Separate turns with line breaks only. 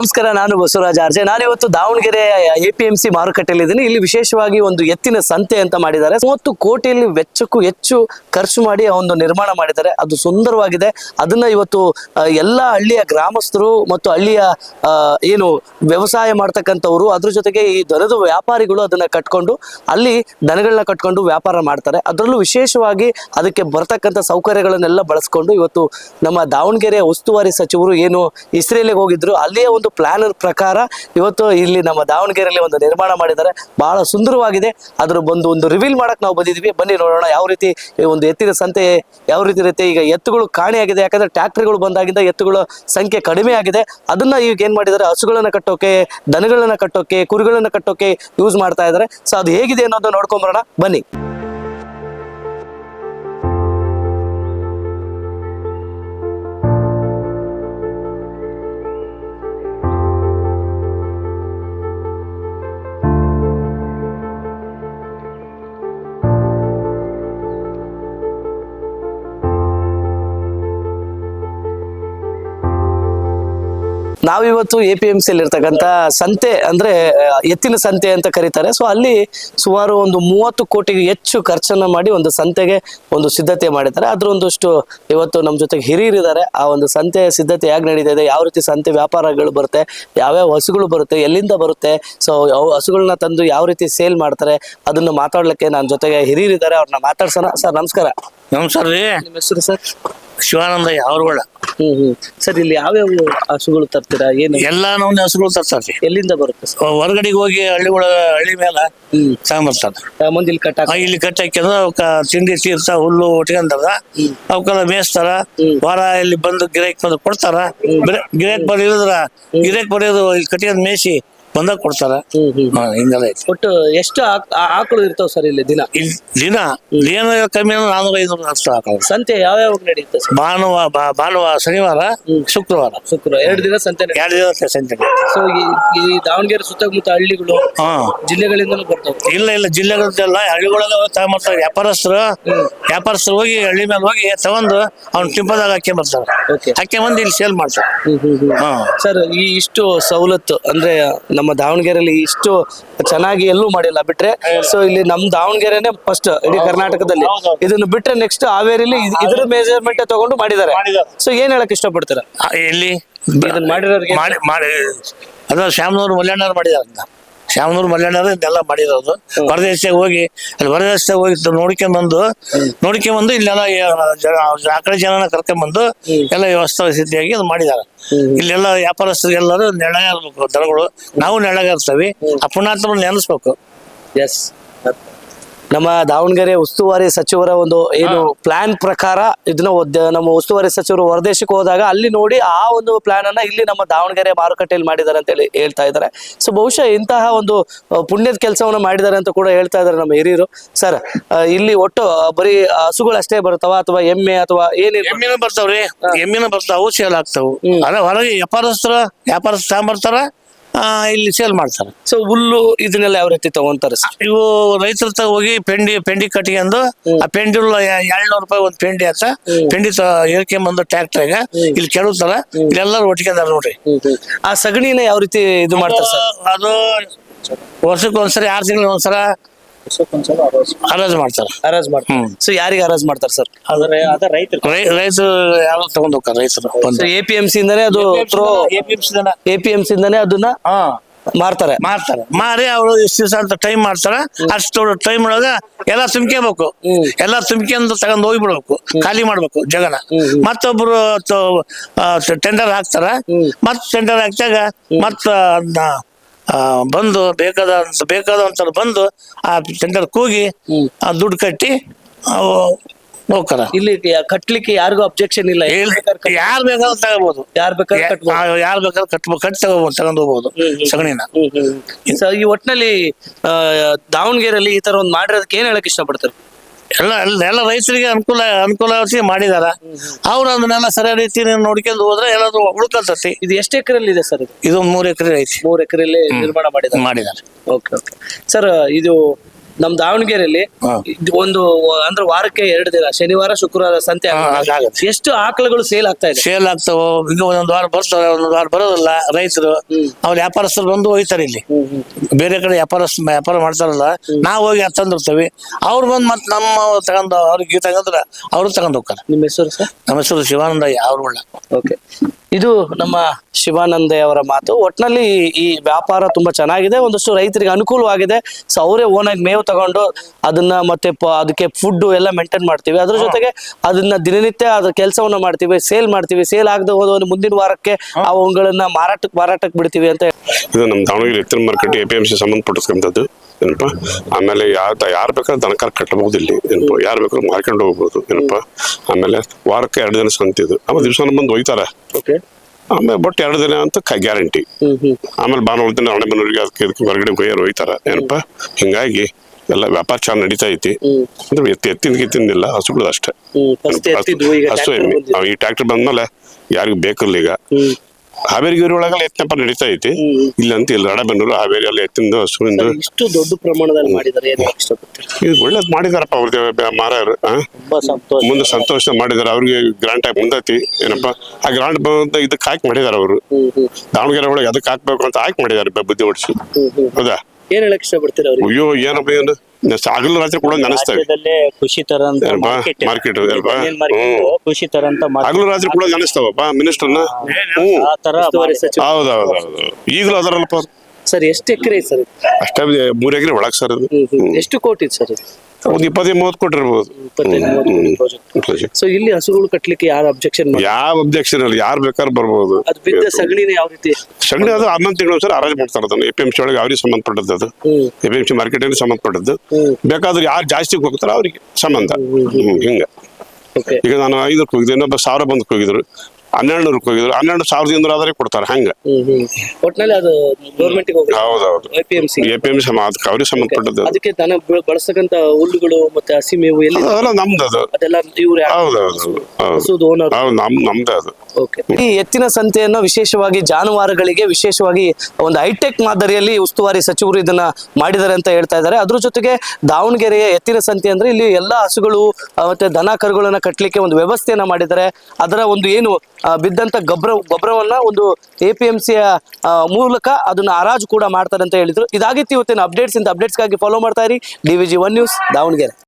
ನಮಸ್ಕಾರ, ನಾನು ಬಸವರಾಜ ಆರ್ಜೆ ನಾನು ಇವತ್ತು Davanagere A P M C ಮಾರುಕಟ್ಟೆಯಲ್ಲಿ ಇದ್ದೀನಿ. ಇಲ್ಲಿ ವಿಶೇಷವಾಗಿ ಒಂದು ಎತ್ತಿನ ಸಂತೆ ಅಂತ ಮಾಡಿದ್ದಾರೆ. ಮೂವತ್ತು ಕೋಟಿಯಲ್ಲಿ ವೆಚ್ಚಕ್ಕೂ ಹೆಚ್ಚು ಖರ್ಚು ಮಾಡಿ ಒಂದು ನಿರ್ಮಾಣ ಮಾಡಿದ್ದಾರೆ. ಅದು ಸುಂದರವಾಗಿದೆ. ಅದನ್ನ ಇವತ್ತು ಎಲ್ಲ ಹಳ್ಳಿಯ ಗ್ರಾಮಸ್ಥರು ಮತ್ತು ಹಳ್ಳಿಯ ಏನು ವ್ಯವಸಾಯ ಮಾಡ್ತಕ್ಕಂಥವ್ರು, ಅದ್ರ ಜೊತೆಗೆ ಈ ದನದ ವ್ಯಾಪಾರಿಗಳು ಅದನ್ನ ಕಟ್ಕೊಂಡು, ಅಲ್ಲಿ ದನಗಳನ್ನ ಕಟ್ಕೊಂಡು ವ್ಯಾಪಾರ ಮಾಡ್ತಾರೆ. ಅದರಲ್ಲೂ ವಿಶೇಷವಾಗಿ ಅದಕ್ಕೆ ಬರ್ತಕ್ಕಂಥ ಸೌಕರ್ಯಗಳನ್ನೆಲ್ಲ ಬಳಸ್ಕೊಂಡು ಇವತ್ತು ನಮ್ಮ ದಾವಣಗೆರೆ ಉಸ್ತುವಾರಿ ಸಚಿವರು ಏನು ಇಸ್ರೇಲಿಗೆ ಹೋಗಿದ್ರು, ಅಲ್ಲಿಯೇ ಒಂದು ಪ್ಲಾನ್ ಪ್ರಕಾರ ಇವತ್ತು ಇಲ್ಲಿ ನಮ್ಮ ದಾವಣಗೆರೆಯಲ್ಲಿ ಒಂದು ನಿರ್ಮಾಣ ಮಾಡಿದ್ದಾರೆ. ಬಹಳ ಸುಂದರವಾಗಿದೆ. ಅದ್ರ ಬಂದು ಒಂದು ರಿವೀಲ್ ಮಾಡಕ್ ನಾವು ಬಂದಿದ್ವಿ ಬನ್ನಿ ನೋಡೋಣ ಯಾವ ರೀತಿ ಒಂದು ಎತ್ತಿನ ಸಂತೆ ಯಾವ ರೀತಿ ಇರುತ್ತೆ. ಈಗ ಎತ್ತುಗಳು ಕಾಣೆಯಾಗಿದೆ ಯಾಕಂದ್ರೆ ಟ್ರ್ಯಾಕ್ಟರ್ಗಳು ಬಂದಾಗಿಂದ ಎತ್ತುಗಳ ಸಂಖ್ಯೆ ಕಡಿಮೆ ಆಗಿದೆ. ಅದನ್ನ ಈಗ ಏನ್ ಮಾಡಿದ್ದಾರೆ? ಹಸುಗಳನ್ನ ಕಟ್ಟೋಕೆ, ದನಗಳನ್ನ ಕಟ್ಟೋಕೆ, ಕುರಿಗಳನ್ನ ಕಟ್ಟೋಕೆ ಯೂಸ್ ಮಾಡ್ತಾ ಇದ್ದಾರೆ. ಸೊ ಅದು ಹೇಗಿದೆ ಅನ್ನೋದು ನೋಡ್ಕೊಂಬರೋಣ ಬನ್ನಿ. ನಾವಿವತ್ತು ಎ ಪಿ ಎಂ ಸಿ ಇರ್ತಕ್ಕಂಥ ಸಂತೆ ಅಂದ್ರೆ ಎತ್ತಿನ ಸಂತೆ ಅಂತ ಕರೀತಾರೆ. ಸೊ ಅಲ್ಲಿ ಸುಮಾರು ಒಂದು ಮೂವತ್ತು ಕೋಟಿ ಹೆಚ್ಚು ಖರ್ಚನ್ನ ಮಾಡಿ ಒಂದು ಸಂತೆಗೆ ಒಂದು ಸಿದ್ಧತೆ ಮಾಡಿದ್ದಾರೆ. ಅದ್ರ ಒಂದಷ್ಟು ಇವತ್ತು ನಮ್ಮ ಜೊತೆಗೆ ಹಿರಿಯರಿದ್ದಾರೆ ಆ ಒಂದು ಸಂತೆ ಸಿದ್ಧತೆ ಹೇಗೆ ನಡೀತಾ ಇದೆ ಯಾವ ರೀತಿ ಸಂತೆ ವ್ಯಾಪಾರಗಳು ಬರುತ್ತೆ ಯಾವ್ಯಾವ ಹಸುಗಳು ಬರುತ್ತೆ ಎಲ್ಲಿಂದ ಬರುತ್ತೆ ಸೊ ಹಸುಗಳನ್ನ ತಂದು ಯಾವ ರೀತಿ ಸೇಲ್ ಮಾಡ್ತಾರೆ ಅದನ್ನು ಮಾತಾಡ್ಲಿಕ್ಕೆ ನನ್ನ ಜೊತೆಗೆ ಹಿರಿಯರಿದ್ದಾರೆ. ಅವ್ರನ್ನ ಮಾತಾಡ್ಸೋಣ. ಸರ್ ನಮಸ್ಕಾರ.
ನಮಸ್ಕಾರ ರೀ.
ನಿಮ್ಮ ಹೆಸರು ಸರ್?
ಶಿವಾನಂದ ಯಾವ್ರಗಳ
ಹ್ಮ್ ಹ್ಮ್. ಸರ್ ಇಲ್ಲಿ ಯಾವ್ಯಾವ ಹಸುಗಳು ತರ್ತೀರಾ? ಏನು?
ಎಲ್ಲಾ ನಮ್ನ ಹಸುಗಳು ತರ್ತಾರ್ರಿ
ಎಲ್ಲಿಂದ ಬರುತ್ತೆ ಸರ್?
ಹೊರಗಡೆಗೆ ಹೋಗಿ ಹಳ್ಳಿಗಳ ಹಳ್ಳಿ ಮೇಲೆ
ಹ್ಮ್.
ಆ
ಮುಂದೆ ಇಲ್ಲಿ ಕಟ್ಟ
ಆ, ಇಲ್ಲಿ ಕಟ್ಟಾಕಿಂದ್ರ ಅವಕ್ಕ ತಿಂಡಿ ತೀರ್ಥ ಹುಲ್ಲು ಉಟ್ಕೊಂಡದ ಅವಕ್ಕೆಲ್ಲ ಮೇಯಿಸ್ತಾರ ವಾರ ಇಲ್ಲಿ ಬಂದು ಗಿರಾಕ್ ಬಂದು ಕೊಡ್ತಾರ. ಗಿರಾಕ್ ಬರ್ ಗಿರೇಕ್ ಗಿರಾಕ್ ಬರೆಯೋದು ಇಲ್ಲಿ ಕಟ್ಟಿಗೆ ಮೇಯಿಸಿ ಬಂದಾಗ ಕೊಡ್ತಾರ.
ಹ್ಮ್ ಹ್ಮ್.
ಹಾ ಹಿಂಗೆಲ್ಲ ಐತಿ.
ಒಟ್ಟು ಎಷ್ಟು ಆ- ಆಕಳು ಇರ್ತಾವ ಸರ್ ಇಲ್ಲಿ ದಿನ?
ಇಲ್ಲಿ ದಿನ ಏನು ಕಮ್ಮಿ ಅಂದ್ರೆ ನಾನೂರ ಐನೂರು ಅಷ್ಟು ಆಕಳ.
ಸಂತೆ ಯಾವ್ಯಾವ ನಡೆಯುತ್ತೆ ಸರ್?
ಭಾನುವಾರ ಬಾ- ಭಾನುವಾರ ಶನಿವಾರ ಶುಕ್ರವಾರ.
ಶುಕ್ರ ಎರಡು ದಿನ ಸಂತೆ
ಎರಡು ದಿನ ಸಂತೆ
ಸೊ ಈ ದಾವಣಗೆರೆ ಸುತ್ತಮುತ್ತ ಹಳ್ಳಿಗಳು
ಹಾ.
ಜಿಲ್ಲೆಗಳಿಂದಲೂ ಬರ್ತಾವ?
ಇಲ್ಲ ಇಲ್ಲ ಜಿಲ್ಲೆಗಳೆಲ್ಲ ಹಳ್ಳಿಗಳಾಗ ತಗೊಂಬರ್ತಾರೆ ವ್ಯಾಪಾರಸ್ಥರು ವ್ಯಾಪಾರಸ್ಥರು ಹೋಗಿ ಹಳ್ಳಿ ಮೇಲೆ ಹೋಗಿ ತಗೊಂಡು ಅವ್ನ ಟಿಂಪದಾಗ ಹಾಕಿ
ಬರ್ತಾರೆ.
ಹಾಕಿ ಬಂದು ಇಲ್ಲಿ ಸೇಲ್ ಮಾಡ್ತಾರೆ. ಹಾ.
ಸರ್ ಈ ಇಷ್ಟು ಸವಲತ್ತು ಅಂದ್ರೆ ನಮ್ಮ ದಾವಣಗೆರೆಯಲ್ಲಿ ಇಷ್ಟು ಚೆನ್ನಾಗಿ ಎಲ್ಲೂ ಮಾಡಿಲ್ಲ ಬಿಟ್ರೆ ಸೊ ಇಲ್ಲಿ ನಮ್ ದಾವಣಗೆರೆನೆ ಫಸ್ಟ್ ಇಡೀ ಕರ್ನಾಟಕದಲ್ಲಿ.
ಹೌದು.
ಇದನ್ನು ಬಿಟ್ರೆ ನೆಕ್ಸ್ಟ್ ಹಾವೇರಿಲಿ ಇದ್- ಇದ್ರ ಮೆಜರ್ಮೆಂಟ್ ತಗೊಂಡು ಮಾಡಿದ್ದಾರೆ.
ಮಾಡಿದ್ದಾರೆ.
ಸೊ ಏನ್ ಹೇಳಕ್ ಇಷ್ಟಪಡ್ತೀರಾ?
ಆ, ಎಲ್ಲಿ
ಇದನ್ನ ಮಾಡಿರೋರಿಗೆ
ಮಾಡಿ ಮಾಡಿ ಅದ ಶ್ಯಾಮ್ನವ್ರು ಮಲ್ಯಾಣ್ಣವ್ರು ಮಾಡಿದಾರೆ ಶ್ಯಾಮನೂರು ಮಲ್ಯಾಣರು ಇದೆಲ್ಲ ಮಾಡಿರೋದು. ಹೊರದೇಶದಾಗ ಹೋಗಿ ಅಲ್ಲಿ ಹೊರದೇಶದಾಗ ಹೋಗಿ ನೋಡ್ಕೊಂಡ್ಬಂದು ನೋಡ್ಕೊಂಡ್ ಬಂದು ನೋಡ್ಕೊಂಡ್ ಬಂದು ಇಲ್ಲೆಲ್ಲ ಆಕಡೆ ಜನನ ಕರ್ಕೊಂಡ್ ಬಂದು ಎಲ್ಲ ವ್ಯವಸ್ಥೆ ಸಿದ್ಧಿಯಾಗಿ ಅದು ಮಾಡಿದಾರೆ ಇಲ್ಲೆಲ್ಲ ವ್ಯಾಪಾರಸ್ಥರು ಎಲ್ಲರೂ ನೆಳಗ ಇರ್ಬೇಕು ದನಗಳು ನಾವು ನೆಳಗ ಇರ್ತೀವಿ. ಆ ನೆನೆಸ್ಬೇಕು.
ಎಸ್ ನಮ್ಮ ದಾವಣಗೆರೆ ಉಸ್ತುವಾರಿ ಸಚಿವರ ಒಂದು ಏನು ಪ್ಲಾನ್ ಪ್ರಕಾರ ಇದನ್ನ ನಮ್ಮ ಉಸ್ತುವಾರಿ ಸಚಿವರು ಹೊರದೇಶಕ್ಕೆ ಹೋದಾಗ ಅಲ್ಲಿ ನೋಡಿ ಆ ಒಂದು ಪ್ಲಾನ್ ಅನ್ನ ಇಲ್ಲಿ ನಮ್ಮ ದಾವಣಗೆರೆ ಮಾರುಕಟ್ಟೆಯಲ್ಲಿ ಮಾಡಿದ್ದಾರೆ ಅಂತ ಹೇಳಿ ಹೇಳ್ತಾ ಇದ್ದಾರೆ. ಸೊ ಬಹುಶಃ ಇಂತಹ ಒಂದು ಪುಣ್ಯದ ಕೆಲಸವನ್ನ ಮಾಡಿದ್ದಾರೆ ಅಂತ ಕೂಡ ಹೇಳ್ತಾ ಇದ್ದಾರೆ ನಮ್ಮ ಹಿರಿಯರು. ಸರ್ ಇಲ್ಲಿ ಒಟ್ಟು ಬರೀ ಹಸುಗಳು ಅಷ್ಟೇ ಬರ್ತಾವ ಅಥವಾ ಎಮ್ಮೆ ಅಥವಾ
ಎಮ್ಮಿನ ಬರ್ತಾವ್ರಿ. ಎಮ್ಮಿನ ಬರ್ತಾವು ಸೇಲ್ ಆಗ್ತಾವು ಹೊರಗೆ ವ್ಯಾಪಾರಸ್ಥರ ವ್ಯಾಪಾರಸ್ಥ ತಗೊಂಬರ್ತಾರ ಆ, ಇಲ್ಲಿ ಸೇಲ್ ಮಾಡ್ತಾರೆ.
ಸೊ ಹುಲ್ಲು ಇದನ್ನೆಲ್ಲ ಯಾವ ರೀತಿ ತಗೊಂತಾರೆ
ಇವು ರೈತರ ತಗ ಹೋಗಿ ಪೆಂಡಿ ಪೆಂಡಿ ಕಟ್ಕೊಂಡು ಆ ಪೆಂಡಿ ಎರಡ್ನೂರು ರೂಪಾಯಿ ಒಂದು ಪೆಂಡಿ ಅಂತ ಪೆಂಡಿ ಏರ್ಕೊಂಬಂದು ಟ್ರ್ಯಾಕ್ಟರ್ಗ ಇಲ್ಲಿ ಕೆಡುತ್ತಾರ ಇಲ್ಲೆಲ್ಲರೂ ಒಟ್ಟಿಗೆ ನೋಡ್ರಿ.
ಆ ಸಗಣಿನ ಯಾವ ರೀತಿ ಇದು ಮಾಡ್ತಾರೆ ಸರ್
ಅದು ವರ್ಷಕ್ಕೆ ಒಂದ್ಸರಿ ಆರು ತಿಂಗಳ ಒಂದ್ಸಲ ಹರಾಜು ಮಾಡ್ತಾರ.
ಅರಾಜ್ ಮಾಡ್ತಾರೆ. ಸೊ ಯಾರಿಗೆ ಅರಾಜ್ ಮಾಡ್ತಾರೆ ಸರ್?
ರೈ ರೈತರು ಯಾರು ತಗೊಂಡ್ ಹೋಗ್ತಾರೆ ರೈತರು?
ಎ ಪಿ ಎಂ ಸಿ ಇಂದಾನೆ ಅದು. ಎ ಪಿ ಎಂ ಸಿ ಇಂದಾನೆ ಅದನ್ನ
ಹಾ.
ಮಾರ್ತಾರೆ.
ಮಾಡ್ತಾರೆ ಮಾರಿ ಅವರು ಎಷ್ಟು ದಿವಸ ಅಂತ ಟೈಮ್ ಮಾಡ್ತಾರ. ಅಷ್ಟು ಟೈಮ್ ಒಳಗ ಎಲ್ಲ ತುಂಬ್ಕೋಬೇಕು ಎಲ್ಲ ತುಂಬ್ಕೊಂಡು ತಗೊಂಡ್ ಹೋಗ್ಬಿಡ್ಬೇಕು. ಖಾಲಿ ಮಾಡ್ಬೇಕು ಜಗನ. ಮತ್ತೊಬ್ರು ಟೆಂಡರ್ ಹಾಕ್ತಾರ. ಮತ್ ಟೆಂಡರ್ ಹಾಕ್ದಾಗ ಮತ್ತ ಬಂದು ಬೇಕಾದ ಬೇಕಾದಂತ ಬಂದು ಆ ಟೆಂಡರ್ ಕೂಗಿ ಆ ದುಡ್ಡು ಕಟ್ಟಿ ಅವು ಹೋಗ್ತಾರ
ಇಲ್ಲಿ ಕಟ್ಲಿಕ್ಕೆ ಯಾರಿಗೂ ಅಬ್ಜೆಕ್ಷನ್ ಇಲ್ಲ.
ಯಾರು ಬೇಕಾದ್ರೂ ತಗೋಬಹುದು
ಯಾರು ಬೇಕಾದ್ರೂ
ಯಾರು ಬೇಕಾದ್ರೂ ಕಟ್ ಕಟ್ಟಿ ತಗೋಬಹುದು ತಗೊಂಡು ಹೋಗ್ಬೋದು ಸಗಣಿನ.
ಈ ಒಟ್ಟಿನಲ್ಲಿ ಆ, ದಾವಣಗೆರೆಯಲ್ಲಿ ಈ ತರ ಒಂದು ಮಾಡಿರೋದಕ್ಕೆ ಏನ್ ಹೇಳಕ್ ಇಷ್ಟಪಡ್ತಾರೆ?
ಎಲ್ಲ ಎಲ್ಲ ಎಲ್ಲ ರೈತರಿಗೆ ಅನುಕೂಲ ಅನುಕೂಲ ಮಾಡಿದಾರ. ಅವ್ರು ಅದನ್ನೆಲ್ಲ ಸರಿಯಾದ ರೀತಿ ನೋಡ್ಕೊಂಡು ಹೋದ್ರೆ ಎಲ್ಲಾದ್ರೂ ಉಳ್ಕಲ್ತತಿ
ಇದು ಎಷ್ಟು ಎಕರೆಲ್ಲಿ ಇದೆ ಸರ್ ಇದು?
ಮೂರ್ ಎಕರೆ ಐತಿ.
ಮೂರ್ ಎಕರೆಯಲ್ಲಿ ನಿರ್ಮಾಣ ಮಾಡಿದ್ದಾರೆ
ಮಾಡಿದ್ದಾರೆ
ಓಕೆ ಓಕೆ. ಸರ್ ಇದು ನಮ್ ದಾವಣಗೆರೆಯಲ್ಲಿ ಒಂದು ಅಂದ್ರೆ ವಾರಕ್ಕೆ ಎರಡು ದಿನ ಶನಿವಾರ ಶುಕ್ರವಾರ ಸಂತೆ ಆಗುತ್ತೆ. ಎಷ್ಟು ಆಕಳುಗಳು ಸೇಲ್ ಆಗ್ತಾ ಇದೆ?
ಸೇಲ್ ಆಗ್ತಾವ. ಈಗ ಒಂದೊಂದು ವಾರ ಬರ್ತಾರೆ ಒಂದೊಂದು ವಾರ ಬರೋದಿಲ್ಲ ರೈತರು. ಅವ್ರ ವ್ಯಾಪಾರಸ್ಥರು ಬಂದು ಹೋಯ್ತಾರೆ ಇಲ್ಲಿ. ಬೇರೆ ಕಡೆ ವ್ಯಾಪಾರಸ್ಥ ವ್ಯಾಪಾರ ಮಾಡ್ತಾರಲ್ಲ ನಾವು ಹೋಗಿ ಅದ್ ತಂದಿರ್ತೀವಿ. ಅವ್ರು ಬಂದು ಮತ್ತೆ ನಮ್ಮ ತಗೊಂಡು ಅವ್ರಿಗೆ ತಗೊಂಡ್ರ ಅವ್ರು ತಗೊಂಡ್ ಹೋಗ್ತಾರೆ.
ನಿಮ್ಮ ಹೆಸರು ಸರ್?
ನಮ್ಮ ಹೆಸರು ಶಿವಾನಂದ ಅವ್ರ
ಓಕೆ ಇದು ನಮ್ಮ ಶಿವಾನಂದ ಅವರ ಮಾತು. ಒಟ್ನಲ್ಲಿ ಈ- ವ್ಯಾಪಾರ ತುಂಬಾ ಚೆನ್ನಾಗಿದೆ. ಒಂದಷ್ಟು ರೈತರಿಗೆ ಅನುಕೂಲವಾಗಿದೆ. ಸೊ ಅವರೇ ಓನಾಗಿ ಮೇವು ತಗೊಂಡು ಅದನ್ನ ಮತ್ತೆ ಅದಕ್ಕೆ ಫುಡ್ ಎಲ್ಲ ಮೇಂಟೈನ್ ಮಾಡ್ತೀವಿ. ಅದ್ರ ಜೊತೆಗೆ ಅದನ್ನ ದಿನನಿತ್ಯ ಅದ್ರ ಕೆಲಸವನ್ನ ಮಾಡ್ತೀವಿ ಸೇಲ್ ಮಾಡ್ತೀವಿ. ಸೇಲ್ ಆಗದೆ ಹೋದ ಮುಂದಿನ ವಾರಕ್ಕೆ ಅವುಗಳನ್ನ ಮಾರಾಟಕ್ಕೆ ಮಾರಾಟಕ್ಕೆ ಬಿಡ್ತೀವಿ ಅಂತ
ಇದು ನಮ್ಮ ದಾವಣಗೆರೆ ಎತ್ತಿನ market A P M C ಸಂಬಂಧಪಟ್ಟಿರ್ತಕ್ಕಂಥದ್ದು ಏನಪ್ಪ? ಆಮೇಲೆ ಯಾವ ಯಾರು ಬೇಕಾದ್ರೆ ದನಕಾರ ಕಟ್ಟಬಹುದು ಇಲ್ಲಿ ಏನಪ್ಪ? ಯಾರು ಬೇಕಾದ್ರೂ ಮಾರ್ಕೊಂಡು ಹೋಗ್ಬೋದು ಏನಪ್ಪ? ಆಮೇಲೆ ವಾರಕ್ಕೆ ಎರಡು ದಿನ ಸಂತಿದ್ದು ಆಮೇಲೆ ದಿವಸ ಬಂದು
ಹೋಯ್ತಾರೆ
ಆಮೇಲೆ ಬಟ್ ಎರಡು ದಿನ ಅಂತ ಗ್ಯಾರಂಟಿ. ಆಮೇಲೆ ಭಾನುವಾರ ದಿನ ಹಣೆಬನ್ನೂರಿಗೆ ಅದಕ್ಕೆ ಇದಕ್ಕೆ ಹೊರಗಡೆ ಕೊಯ್ಯರು ಹೋಯ್ತಾರೆ ಏನಪ್ಪ? ಹಿಂಗಾಗಿ ಎಲ್ಲ ವ್ಯಾಪಾರ ಚೆನ್ನಾಗಿ ನಡೀತಾ ಐತಿ. ಅಂದ್ರೆ ಎತ್ತಿ ಎತ್ತಿನ ಗಿತ್ತಿನಿಲ್ಲ ಹಸುಗಳು ಅಷ್ಟೇ. ಹಸು ಎಮ್ಮೆ. ಈ ಟ್ರ್ಯಾಕ್ಟರ್ ಬಂದ್ಮೇಲೆ ಯಾರಿಗೂ ಬೇಕಿಲ್ಲ ಈಗ. ಹಾವೇರಿ ಒಳಗೆಲ್ಲ ಎತ್ತಿನಪ್ಪ ನಡೀತಾ ಐತಿ. ಇಲ್ಲ ಅಂತ ಇಲ್ಲ ರಾಣೆಬೆನ್ನೂರು ಹಾವೇರಿ ಅಲ್ಲಿ ಎತ್ತಿಂದು ಹಸುವಿಂದು
ಇಷ್ಟು ದೊಡ್ಡ ಪ್ರಮಾಣದಲ್ಲಿ ಮಾಡಿದ್ದಾರೆ
ಇದು ಒಳ್ಳೇದ್ ಮಾಡಿದಾರಪ್ಪ ಅವ್ರದ್ದು ಮಾರಾಯರು
ಸಂತೋಷ.
ಮುಂದೆ ಸಂತೋಷ ಮಾಡಿದಾರೆ. ಅವ್ರಿಗೆ ಗ್ರಾಂಟ್ ಆಗಿ ಮುಂದೈತಿ. ಏನಪ್ಪ? ಆ ಗ್ರಾಂಟ್ ಬಂದ ಇದಕ್ಕೆ ಹಾಕಿ ಮಾಡಿದಾರೆ ಅವರು. ದಾವಣಗೆರೆ ಒಳಗೆ ಅದಕ್ಕೆ ಹಾಕ್ಬೇಕು ಅಂತ ಹಾಕಿ ಮಾಡಿದಾರೆ ಬುದ್ಧಿ
ಓಡಿಸಿ
ಹೌದಾ?
ಏನ್ ಹೇಳಕ್ ಇಷ್ಟಪಡ್ತೀರಿ
ಅಯ್ಯೋ ಏನಪ್ಪ ಏನು? ಹಗಲು ರಾತ್ರಿ ಕೂಡ ನೆನೆಸ್ತೇವೆ
ರಾಜ್ಯದಲ್ಲೇ ಖುಷಿ ತರಂತ
ಅಲ್ವಾ?
ಮಾರ್ಕೆಟ್
ಹ್ಮ್.
ಖುಷಿ ತರಂತ
ಹಗಲು ರಾತ್ರಿ ಕೂಡ ನೆನೆಸ್ತಾವಪ್ಪ ಮಿನಿಸ್ಟರ್ನ ಹ್ಞೂ
ಆ ತರ
ಉಸ್ತುವಾರಿ ಹೌದು
ಹೌದೌದು ಈಗಲೂ ಅದರಲ್ಲಪ್ಪ.
ಸರ್ ಎಷ್ಟು ಎಕರೆ ಸರ್?
ಅಷ್ಟೇ ಮೂರು ಎಕರೆ ಒಳಗೆ ಸರ್ ಅದು.
ಎಷ್ಟು ಕೋಟಿ ಸರ್?
ಒಂದು ಇಪ್ಪತ್ತೈದು ಮೂವತ್ತು ಕೊಟ್ಟಿರ್ಬೋದು.
ಸೊ ಇಲ್ಲಿ ಹಸುಗಳು ಕಟ್ಲಿಕ್ಕೆ ಯಾರು ಅಬ್ಜೆಕ್ಷನ್
ಯಾವ ಅಬ್ಜೆಕ್ಷನ್ ಇಲ್ಲ ಯಾರು ಬೇಕಾದ್ರೂ ಬರ್ಬೋದು.
ಅದು ಬಿದ್ದ ಸಗಣಿನ ಯಾವ ರೀತಿ?
ಸಗಣಿ ಅದು ಹನ್ನೊಂದು ತಿಂಗಳು ಸರ್ ಅರೇಂಜ್ ಮಾಡ್ತಾರೆ ಅದನ್ನು. ಎ ಪಿ ಎಂ ಸಿ ಒಳಗೆ ಅವ್ರಿಗೆ ಸಂಬಂಧಪಟ್ಟದ್ದು ಅದು. ಎ ಪಿ ಎಂ ಸಿ ಮಾರ್ಕೆಟಿಗೆ ಸಂಬಂಧಪಟ್ಟದ್ದು. ಬೇಕಾದ್ರೆ ಯಾರು ಜಾಸ್ತಿ ಹೋಗ್ತಾರೋ ಅವ್ರಿಗೆ ಸಂಬಂಧ. ಹ್ಮ್, ಹಿಂಗೆ. ಈಗ ನಾನು ಐದಕ್ಕೆ ಹೋಗಿದ್ದೆ ಇನ್ನೊಬ್ಬ ಸಾವಿರ ಬಂದಕ್ಕೆ ಹೋಗಿದ್ರು. ಹನ್ನೆರಡು ನೂರಕ್ಕೆ ಹೋಗಿದ್ರು. ಹನ್ನೆರಡು ಸಾವಿರದ ಇನ್ನೂರು ಆದ್ರೆ ಕೊಡ್ತಾರೆ ಹಂಗೆ.
ಒಟ್ನಲ್ಲಿ ಅದು ಗೌರ್ಮೆಂಟ್ ಹೋಗಿ
ಹೌದೌದು.
A P M C
A P M C ಅದಕ್ಕೆ ಅವ್ರಿಗೆ ಸಂಬಂಧಪಟ್ಟದ್ದು.
ಅದಕ್ಕೆ ಹುಲ್ಲುಗಳು ಮತ್ತೆ ಹಸಿ ಮೇವು ಎಲ್ಲಿ
ಅದೆಲ್ಲ ನಮ್ದು ಅದು.
ಅದೆಲ್ಲ ಇವ್ರೆ
ಹೌದೌದು ಹೌದು.
ಹಸುದು ಓನರ್
ಹೌದು ನಮ್ ನಮ್ದೇ ಅದು.
ಓಕೆ ಈ ಎತ್ತಿನ ಸಂತೆಯನ್ನು ವಿಶೇಷವಾಗಿ ಜಾನುವಾರುಗಳಿಗೆ ವಿಶೇಷವಾಗಿ ಒಂದು ಹೈಟೆಕ್ ಮಾದರಿಯಲ್ಲಿ ಉಸ್ತುವಾರಿ ಸಚಿವರು ಇದನ್ನ ಮಾಡಿದ್ದಾರೆ ಅಂತ ಹೇಳ್ತಾ ಇದ್ದಾರೆ. ಅದ್ರ ಜೊತೆಗೆ ದಾವಣಗೆರೆಯ ಎತ್ತಿನ ಸಂತೆ ಅಂದ್ರೆ ಇಲ್ಲಿ ಎಲ್ಲಾ ಹಸುಗಳು ಮತ್ತೆ ದನ ಕರುಗಳನ್ನ ಕಟ್ಟಲಿಕ್ಕೆ ಒಂದು ವ್ಯವಸ್ಥೆಯನ್ನ ಮಾಡಿದ್ದಾರೆ. ಅದರ ಒಂದು ಏನು ಬಿದ್ದಂತ ಗೊಬ್ಬರ ಗೊಬ್ಬರವನ್ನ ಒಂದು ಎ ಪಿ ಎಂ ಸಿಯ ಮೂಲಕ ಅದನ್ನ ಹರಾಜು ಕೂಡ ಮಾಡ್ತಾರೆ ಅಂತ ಹೇಳಿದ್ರು. ಇದಾಗಿತ್ತು ಇವತ್ತಿನ ಅಪ್ಡೇಟ್ಸ್ ಇಂತ ಅಪ್ಡೇಟ್ಸ್ಗಾಗಿ ಫಾಲೋ ಮಾಡ್ತಾ ಇರಿ. D V one news Davanagere.